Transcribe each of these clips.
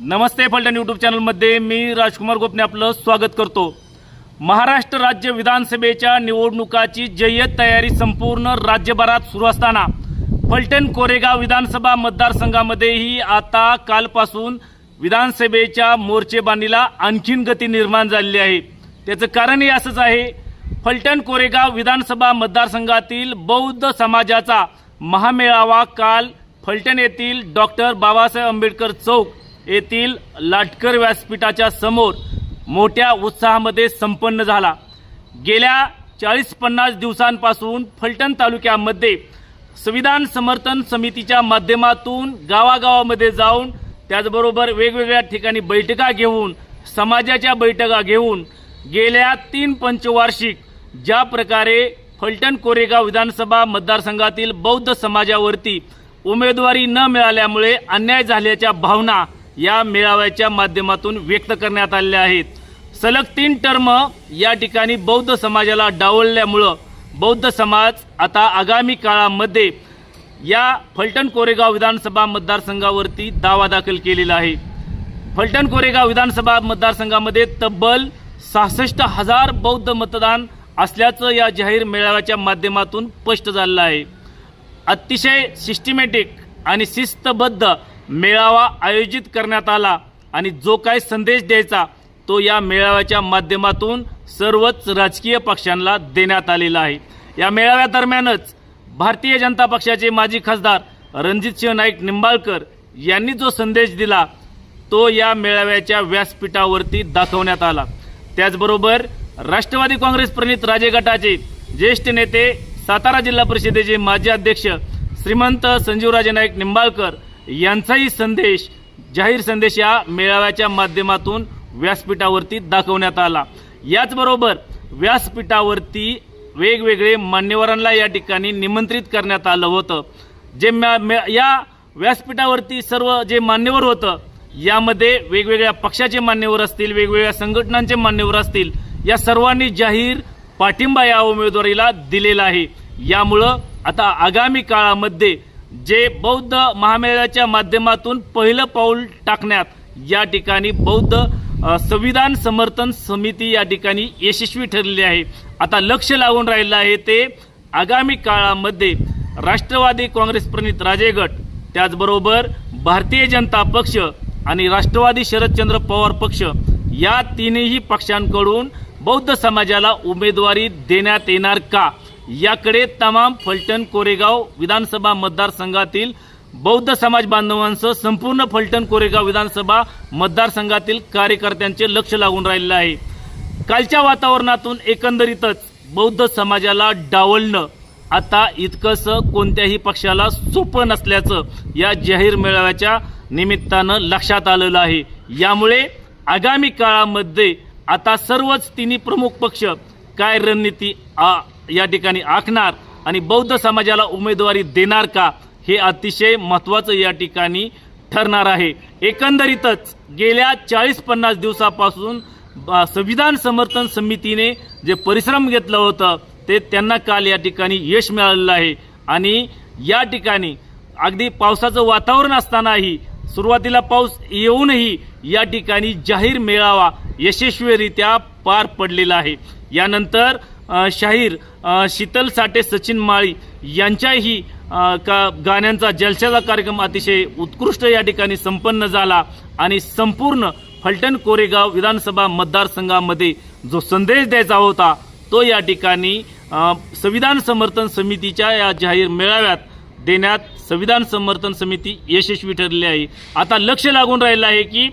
नमस्ते Phaltan YouTube चॅनलमध्ये मी राजकुमार गोपने आपलं स्वागत करतो. महाराष्ट्र राज्य विधानसभेच्या निवडणुकाची जय्यत तयारी संपूर्ण राज्यभरात सुरू असताना फलटण कोरेगाव विधानसभा मतदारसंघामध्येही आता कालपासून विधानसभेच्या मोर्चेबांधणीला आणखीन गती निर्माण झालेली आहे. त्याचं कारणही असंच आहे फलटण कोरेगाव विधानसभा मतदारसंघातील बौद्ध समाजाचा महामेळावा काल फलटण येथील डॉक्टर बाबासाहेब आंबेडकर चौक येथील लाटकर व्यासपीठाच्या समोर मोठ्या उत्साहामध्ये संपन्न झाला. गेल्या चाळीस पन्नास दिवसांपासून फलटण तालुक्यामध्ये संविधान समर्थन समितीच्या माध्यमातून गावागावामध्ये जाऊन त्याचबरोबर वेगवेगळ्या ठिकाणी बैठका घेऊन समाजाच्या बैठका घेऊन गेल्या तीन पंचवार्षिक ज्या प्रकारे फलटण कोरेगाव विधानसभा मतदारसंघातील बौद्ध समाजावरती उमेदवारी न मिळाल्यामुळे अन्याय झाल्याच्या भावना या मेळाव्याच्या माध्यमातून व्यक्त करण्यात आलेल्या आहेत. सलग तीन टर्म या ठिकाणी बौद्ध समाजाला डावलल्यामुळं बौद्ध समाज आता आगामी काळामध्ये या फलटण कोरेगाव विधानसभा मतदारसंघावरती दावा दाखल केलेला आहे. फलटण कोरेगाव विधानसभा मतदारसंघामध्ये तब्बल सहासष्ट हजार बौद्ध मतदान असल्याचं या जाहीर मेळाव्याच्या माध्यमातून स्पष्ट झालेलं आहे. अतिशय सिस्टमॅटिक आणि शिस्तबद्ध मेळावा आयोजित करण्यात आला आणि जो काही संदेश द्यायचा तो या मेळाव्याच्या माध्यमातून सर्वच राजकीय पक्षांना देण्यात आलेला आहे. या मेळाव्यादरम्यानच भारतीय जनता पक्षाचे माजी खासदार रणजितसिंह नाईक निंबाळकर यांनी जो संदेश दिला तो या मेळाव्याच्या व्यासपीठावरती दाखवण्यात आला. त्याचबरोबर राष्ट्रवादी काँग्रेस प्रणित राजे गटाचे ज्येष्ठ नेते सातारा जिल्हा परिषदेचे माजी अध्यक्ष श्रीमंत संजीवराजे नाईक निंबाळकर यांचाही संदेश जाहीर संदेश या मेळाव्याच्या माध्यमातून व्यासपीठावरती दाखवण्यात आला. याचबरोबर व्यासपीठावरती वेगवेगळे मान्यवरांना या ठिकाणी निमंत्रित करण्यात आलं होतं. जे म्या- या व्यासपीठावरती सर्व जे मान्यवर होतं यामध्ये वेगवेगळ्या पक्षाचे मान्यवर असतील वेगवेगळ्या संघटनांचे मान्यवर असतील या सर्वांनी जाहीर पाठिंबा या उमेदवारीला दिलेला आहे. यामुळं आता आगामी काळामध्ये जे बौद्ध महामेळाच्या माध्यमातून पहिलं पाऊल टाकण्यात या ठिकाणी बौद्ध संविधान समर्थन समिती या ठिकाणी यशस्वी ठरलेली आहे. आता लक्ष लागून राहिलं आहे ते आगामी काळामध्ये राष्ट्रवादी काँग्रेस प्रणित राजेगट त्याचबरोबर भारतीय जनता पक्ष आणि राष्ट्रवादी शरदचंद्र पवार पक्ष या तिन्ही पक्षांकडून बौद्ध समाजाला उमेदवारी देण्यात येणार का? याकडे तमाम फलटण कोरेगाव विधानसभा मतदारसंघातील बौद्ध समाज बांधवांसह संपूर्ण फलटण कोरेगाव विधानसभा मतदारसंघातील कार्यकर्त्यांचे लक्ष लागून राहिलेलं आहे. कालच्या वातावरणातून एकंदरीतच बौद्ध समाजाला डावलणं आता इतकंसं कोणत्याही पक्षाला सोपं नसल्याचं या जाहीर मेळाव्याच्या निमित्तानं लक्षात आलेलं आहे. यामुळे आगामी काळामध्ये आता सर्वच तिन्ही प्रमुख पक्ष काय रणनीती आ- या ठिकाणी आखणार आणि बौद्ध समाजाला उमेदवारी देणार का हे अतिशय महत्त्वाचं या ठिकाणी ठरणार आहे. एकंदरीतच गेल्या चाळीस पन्नास दिवसापासून ब- संविधान समर्थन समितीने जे परिश्रम घेतलं होतं ते त्यांना काल या ठिकाणी यश मिळालेलं आहे. आणि या ठिकाणी अगदी पावसाचं वातावरण असतानाही सुरुवातीला पाऊस येऊनही या ठिकाणी जाहीर मेळावा यशस्वीरित्या पार पडलेला आहे. यानंतर शाहीर शीतल साठे सचिन माळी यांच्याही का गाण्यांचा जलशाचा कार्यक्रम अतिशय उत्कृष्ट या ठिकाणी संपन्न झाला आणि संपूर्ण फलटण कोरेगाव विधानसभा मतदारसंघामध्ये जो संदेश द्यायचा होता तो या ठिकाणी संविधान समर्थन समितीच्या या जाहीर मेळाव्यात देण्यात संविधान समर्थन समिती यशस्वी ठरली आहे. आता लक्ष लागून राहिलं आहे की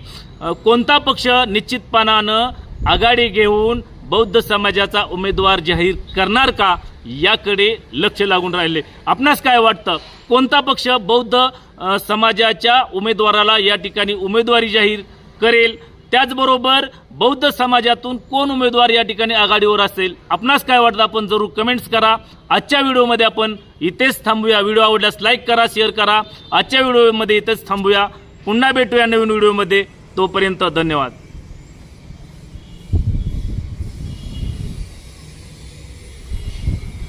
कोणता पक्ष निश्चितपणानं आघाडी घेऊन बौद्ध समाजाचा उमेदवार जाहीर करणार का? याकडे लक्ष लागून राहिले. आपणास काय वाटतं? कोणता पक्ष बौद्ध समाजाच्या उमेदवाराला या ठिकाणी उमेदवारी जाहीर करेल? त्याचबरोबर बौद्ध समाजातून कोण उमेदवार या ठिकाणी आघाडीवर असेल? आपणास काय वाटतं? आपण जरूर कमेंट्स करा. आजच्या व्हिडिओमध्ये आपण इथेच थांबूया. व्हिडिओ आवडल्यास लाईक करा शेअर करा. आजच्या व्हिडिओमध्ये इथेच थांबूया. पुन्हा भेटूया नवीन व्हिडिओमध्ये. तोपर्यंत धन्यवाद.